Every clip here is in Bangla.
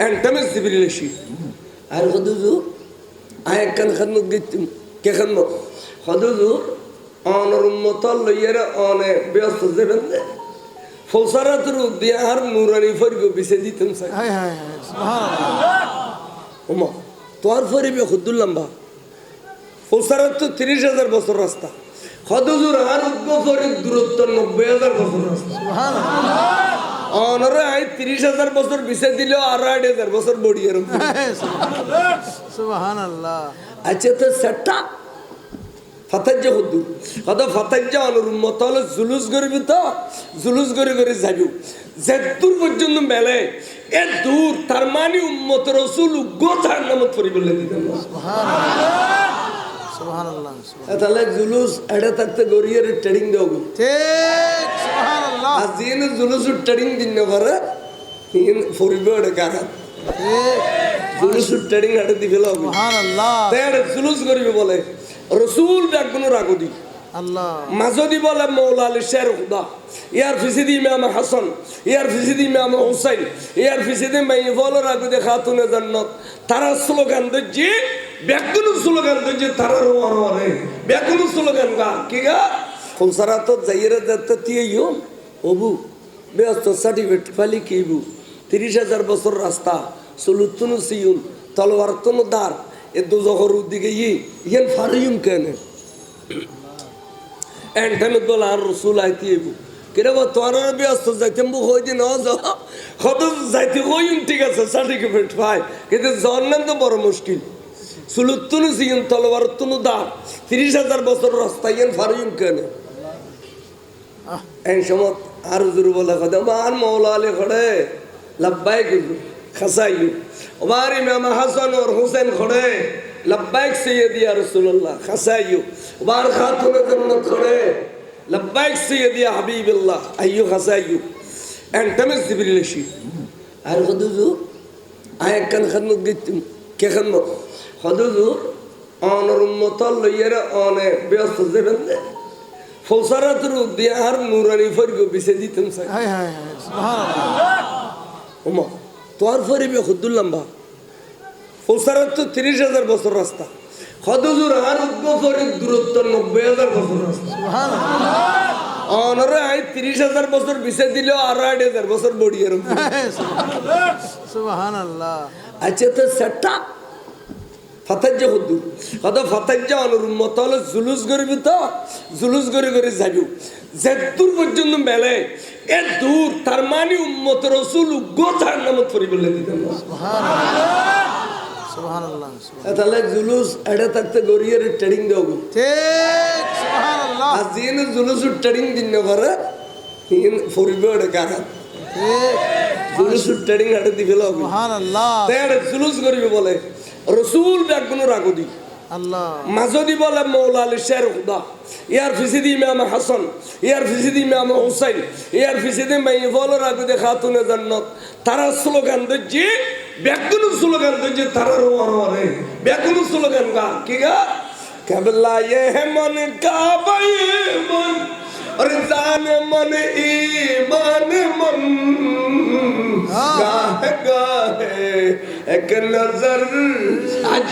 এন্টামেস জিবিরিল এসি আর হদুজু আয় একখান খাদমত গেছিম কে খাদমত হদুজু অনর উম্মতল লইয়ারে অনে ব্যস্ত যাবেন দে ফৌসারাতুর উদ্দিয়া আর নুরানি ফরিগো বিছে দিতেন সাই হায় হায় হায় সুবহানাল্লাহ ওমা তোর ফরিবে খুদ্দুল্লাম্বা ফৌসারাত তো তিরিশ হাজার বছর রাস্তা হদুজুর আর উদ্গ ফরিদ দূরত্ব নব্বই হাজার বছর রাস্তা অনরে আই তিরিশ হাজার বছর বিছে দিলেও আর আট হাজার বছর বড়ি এরম আচ্ছা তো সেটা ফাতাজ্য হদ্দু হয়তো ফাতাজ্য অনুরুম্মত হলে জুলুস করবি তো জুলুস করে করে যাবি যে দূর পর্যন্ত মেলে এ দূর তার মানে উম্মত রসুল গোথার নামত পরি বলে দিতেন। সুবহানাল্লাহ। তাহলে জুলুস এটা থাকতে গড়িয়ে ট্রেডিং দেব ঠিক সুবহানাল্লাহ। আর যিনি জুলুস ট্রেডিং দিন পারে ফরিব এটা কারা? ঠিক। জুলুস ট্রেডিং এটা দিবে সুবহানাল্লাহ। জুলুস করিবে বলে রসুল ব্যাগুনো রাগদি আল্লাহ মাঝদি বলে, মৌলা শের খুদা ইয়ার ফিসিদি ইমাম হাসান, ইয়ার ফিসিদি ইমাম হুসাইন, ইয়ার ফিসিদি মাই বল রাগুদে খাতুনে জান্নাত, তারা স্লোগান দজ্জি ব্যাকুন স্লোগান দজ্জি তারা রোয়ারে ব্যাকুন স্লোগান গা, কি গা? ফুলসারা তো যাইরে দত্ত তিয়েও ওবু ব্যস্ত সার্টিফিকেট ফালি কিবু তিরিশ হাজার বছর রাস্তা, সুলুতুনু সিউন, তলোয়ার তুনু দার এ দুজহর দিকে ই, ইয়ান ফারিউম কেনে? এনখানে দল আর রসুল আইতে আইব কিরে গো ব্যস্ত যাইতে মুখ হই দিন হত যাইতে হইম ঠিক আছে সার্টিফিকেট পাই কিন্তু জন্মেন তো বড় মুশকিল সুলুত্তুনু সিগিন তলবার তুনু দা তিরিশ হাজার বছর রাস্তায় গেন ফারিম কেন এই সময় আর জুরু বলা কথা আমার মৌলা আলী খড়ে লাভবাই কিন্তু খাসাই আমার ইমাম হাসান ওর হোসেন খড়ে লব্বাইক সৈয়দিয়া রসুল্লাহ খাসাইয়ু বার খাতুনে জন্নত করে লব্বাইক সৈয়দিয়া হাবিবুল্লাহ আইয়ু খাসাইয়ু এন্টামেস জিবরিল এসি আর হদুজু আয় একখান খাদমত গেছিম কে খাদমত হদুজু অনর উন্মত লইয়ারে অনে ব্যস্ত যাবেন যে ফৌসারাতের নুরানি ফরিগ বিছে দিতাম সাই হায় হায় হায় সুবহানাল্লাহ উমা তোর ফরিবে ফৌসারাত তো তিরিশ হাজার বছর রাস্তা। হদুজুর আর উদ্গ ফরিদ দূরত্ব নব্বই হাজার বছর রাস্তা। অনরে আই তিরিশ হাজার বছর বিছে দিলেও আর আট হাজার বছর বড়ি এরম সুবহানাল্লাহ। আচ্ছা তো সেটা ফাতাজ্য হদ্দু কত ফাতাজ্য অনুরুম্মত হলে জুলুস করবি তো জুলুস করে করে যাবি যে দূর পর্যন্ত মেলে। এ দূর তার মানে উম্মত রসুল গোথার নামত পরি বলে দিতেন সুবহানাল্লাহ। তাহলে জুলুস এটা থাকতে গড়িয়ে ট্রেডিং দেব ঠিক সুবহানাল্লাহ। আর যিনি জুলুস ট্রেডিং দিন না পারে হিন ফরিব এটা কারা। জুলুস ট্রেডিং এটা দিবে সুবহানাল্লাহ। এটা জুলুস করবি বলে রসুল কোনো রাগদি আল্লাহ মাঝদি বলে মৌলা আলী শের খুদা ইয়ার ফিসিদি ইমাম হাসান ইয়ার ফিসিদি ইমাম হুসাইন ইয়ার ফিসিদি মাই বল রাগুদে খাতুনে জান্নাত তারা স্লোগান দজ্জি ব্যাকুন স্লোগান দজ্জি তারা রোয়ারে ব্যাকুন স্লোগান গা কি গা কেবলা ये है मन काबा ये मन और जान मन ईमान मन गाहे गाहे एक नजर आज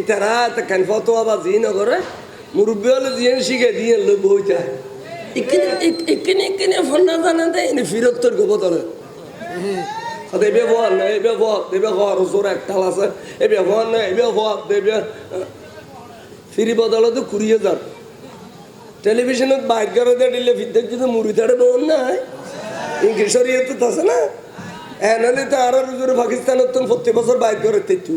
ইতারা তা কেন ফতোয়া বা জি নগরে মুরব্বী হলে জিয়ে শিখে দিয়ে লোক বইটা ইকিনে ইকিনে ইকিনে ফন্না জানা দেয় ইনি ফিরত তোর গোবর ধরে blir vår, det blir vår och så räknar alltså. Det blir vår, det blir vår, det blir... ফিরি বদলতে কুড়ি হাজার টেলিভিশনত বাইর করে দিয়ে দিলে ফিরতে যদি মুড়ি তাড়ে বোন নাই। ইংলিশ শরীয়ত তো আছে না। এনালে তো আরও রুজুর পাকিস্তানত তো প্রতি বছর বাইর করে তেতু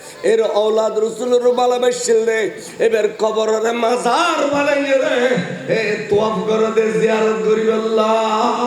এর ঔলাদ রসুলের ভালোবাসছিল রে। এবার কবরের মাজার বানাইলে রে। এ তোয়াফ করে দে, জিয়ারত আল্লাহ।